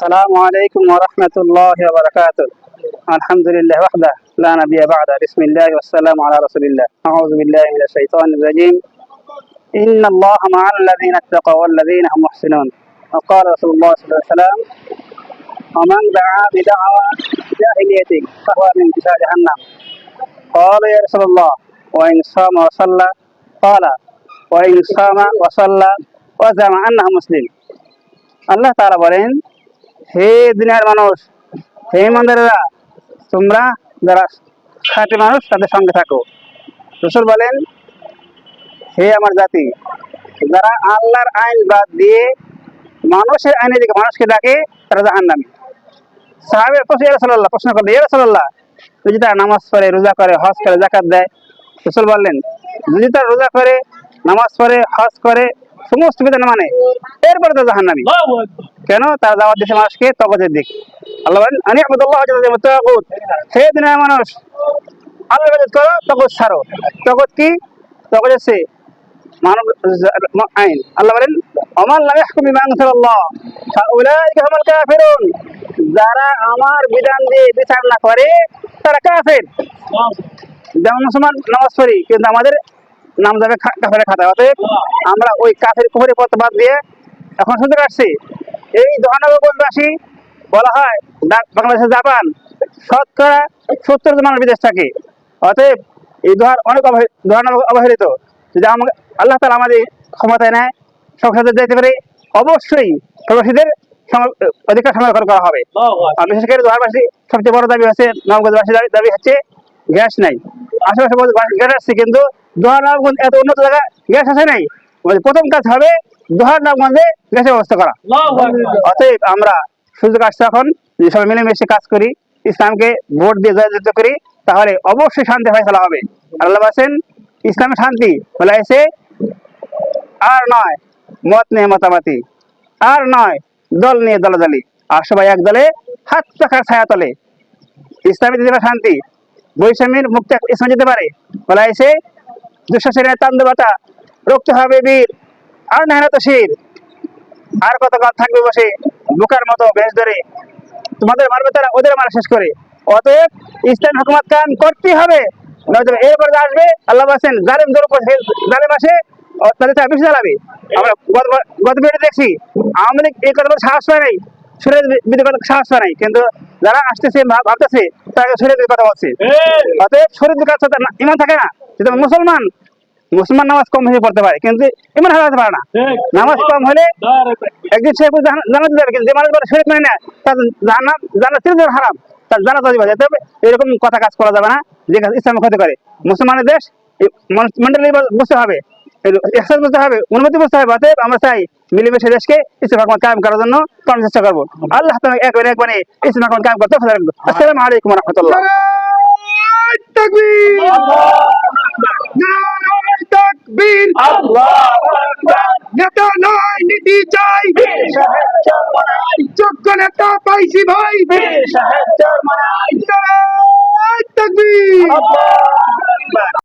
السلام عليكم ورحمة الله وبركاته الحمد لله وحده لا نبي بعده بسم الله والسلام على رسول الله أعوذ بالله من الشيطان الرجيم إن الله مع الذين اتقوا والذين هم محسنون وقال رسول الله صلى الله عليه وسلم ومن دعا بدعوى جاهلية فهو من كساء جهنم قال يا رسول الله وإن صام وصلى قال وإن صام وصلى وزعم أنه مسلم আল্লাহ তারা বলেন হে দুনিয়ার মানুষ, হে মন্দিরেরা তোমরা যারা খাঁটি মানুষ, তাদের সঙ্গে থাকো। রসুল বলেন, হে আমার জাতি, যারা আল্লাহর আইন বাদ দিয়ে মানুষের আইনে দিকে মানুষকে ডাকে, তারা জাহান নামে সাহাবের প্রশ্ন রসল্লাহ প্রশ্ন করল ইয়া রসল্লাহ যদি তারা নামাজ পড়ে, রোজা করে, হজ করে জাকাত দেয়, রসুল বললেন, যদি তারা রোজা করে, নামাজ পড়ে, হজ করে সমস্ত বিধান মানে। এরপরে তো জাহান নামী কেন? তারা দাওয়াত দিচ্ছে মানুষকে তগতের দিক। আল্লাহ বলেন আনি আবুদুল্লাহ তগত হে দিনের মানুষ আল্লাহ ইবাদত করো তগত ছাড়ো। তগত কি? তগত মানব আইন। আল্লাহ বলেন অমান লাম ইয়াহকুম বিমা আনজালাল্লাহ ফাউলাইকা হুমুল কাফিরুন। যারা আমার বিধান দিয়ে বিচার না করে তারা কাফের। যেমন মুসলমান নামাজ পড়ি কিন্তু আমাদের নাম যাবে কাফের খাতা। অতএব আমরা ওই কাফের কুফরি পথ বাদ দিয়ে এখন শুনতে পাচ্ছি এই দহানগরবাসী বলা হয় বাংলাদেশের জাপান শতকরা সত্তর জন মানুষ বিদেশ থাকে। অতএব এই দোহার অনেক অবহে- অবহেলিত। যদি আমাকে আল্লাহ তালা আমাদের ক্ষমতায় নেয় সংসদে যেতে পারে অবশ্যই প্রবাসীদের অধিকার সংরক্ষণ করা হবে। আর বিশেষ করে দোহারবাসী সবচেয়ে বড় দাবি হচ্ছে নবগঞ্জবাসী দাবি হচ্ছে গ্যাস নাই। আশেপাশে গ্যাস আসছে কিন্তু দোহার নবগঞ্জ এত উন্নত জায়গা গ্যাস আসে নাই? প্রথম কাজ হবে দোহার নবগঞ্জে গ্যাসের ব্যবস্থা করা। অতএব আমরা সুযোগ আসছে এখন সবাই মিলেমিশে কাজ করি ইসলামকে ভোট দিয়ে জয়যুক্ত করি তাহলে অবশ্যই শান্তি ফয়সলা হবে। আল্লাহ আছেন ইসলামের শান্তি বলে এসে আর নয় মত নিয়ে মতামতি আর নয় দল নিয়ে দলাদলি। আর সবাই এক দলে হাত পাখার ছায়া তলে। ইসলামী দিতে পারে শান্তি বৈষম্যের মুক্তি ইসলাম যেতে পারে। বলা এসে দুঃশাসনের তান্দবাটা রুখতে হবে বীর। আর না তো শির। আর কতকাল থাকবে বসে বোকার মতো বেশ ধরে। তোমাদের মারবে তারা, ওদের মারা শেষ করে। অতএব ইসলাম হুকুমত কান করতেই হবে। এরপর যে আসবে, আল্লাহ আছেন জালেম দর উপর জালেম আসে তাদের চা বেশি চালাবে আমরা গত- গত দেখছি, আওয়ামী লীগ এই কথা সাহস পায় নাই। সাহস নাই। কিন্তু যারা আসতেছে ভাবতেছে তারা কথা বলছে। অতএব শরীর বিকাশ সাথে ইমান থাকে না। মুসলমান মুসলমান নামাজ কম হয়ে পড়তে পারে কিন্তু ইমান হারাতে পারে না। নামাজ কম হলে একদিন সে জানাতে যাবে কিন্তু যে মানুষ বলে শরীর মানে না তার জানা জানা হারাম তার জানা তো দিবা এরকম কথা কাজ করা যাবে না যে ইসলাম ক্ষতি করে। মুসলমানের দেশ মেন্টালি বুঝতে হবে। এক্সাস বুঝতে হবে অনুমতি বুঝতে হবে অতএব আমরা চাই মিলেমিশে দেশকে ইসলাম হকমত কায়েম করার জন্য করার চেষ্টা করব। আল্লাহ তাআলা এক এক মানে ইসলাম হকমত কায়েম করতে আসসালামু আলাইকুম রহমতুল্লাহ। তাকবীর নেতা নয় নীতি চাই যোগ্য নেতা পাইছি ভাই তাকবীর